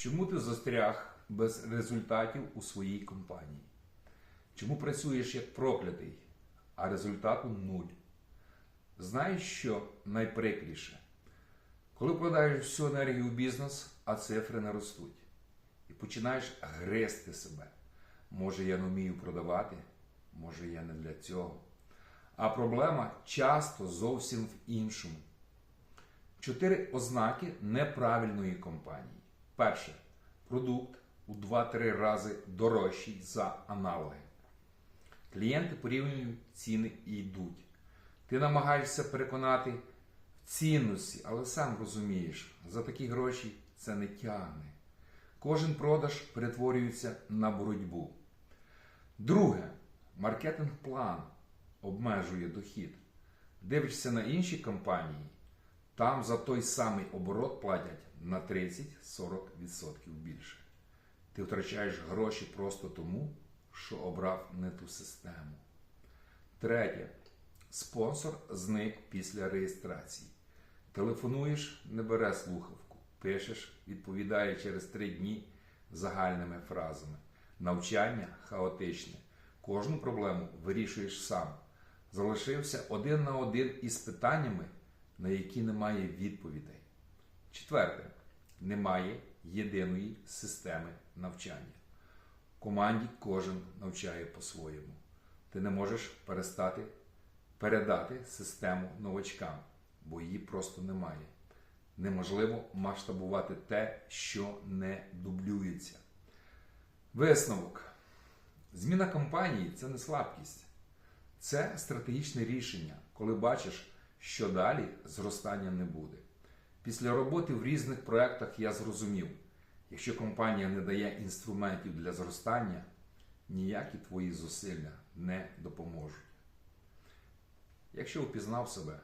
Чому ти застряг без результатів у своїй компанії? Чому працюєш як проклятий, а результату нуль? Знаєш, що найприкліше? Коли вкладаєш всю енергію в бізнес, а цифри не ростуть, і починаєш гризти себе. Може, я не вмію продавати, може, я не для цього. А проблема часто зовсім в іншому. Чотири ознаки неправильної компанії. Перше, продукт у 2-3 рази дорожчий за аналоги. Клієнти порівнюють ціни і йдуть. Ти намагаєшся переконати в цінності, але сам розумієш, за такі гроші це не тягне. Кожен продаж перетворюється на боротьбу. Друге, маркетинг-план обмежує дохід. Дивишся на інші компанії, там за той самий оборот платять на 30-40% більше. Ти втрачаєш гроші просто тому, що обрав не ту систему. Третє. Спонсор зник після реєстрації. Телефонуєш, не бере слухавку. Пишеш, відповідає через три дні загальними фразами. Навчання хаотичне. Кожну проблему вирішуєш сам. Залишився один на один із питаннями, на які немає відповідей. Четверте. Немає єдиної системи навчання. Команді кожен навчає по-своєму. Ти не можеш перестати передати систему новачкам, бо її просто немає. Неможливо масштабувати те, що не дублюється. Висновок. Зміна компанії це не слабкість, це стратегічне рішення, коли бачиш, що далі зростання не буде. Після роботи в різних проєктах я зрозумів, якщо компанія не дає інструментів для зростання, ніякі твої зусилля не допоможуть. Якщо впізнав себе,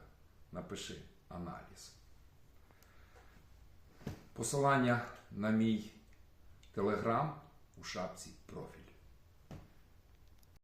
напиши аналіз. Посилання на мій телеграм у шапці профіль.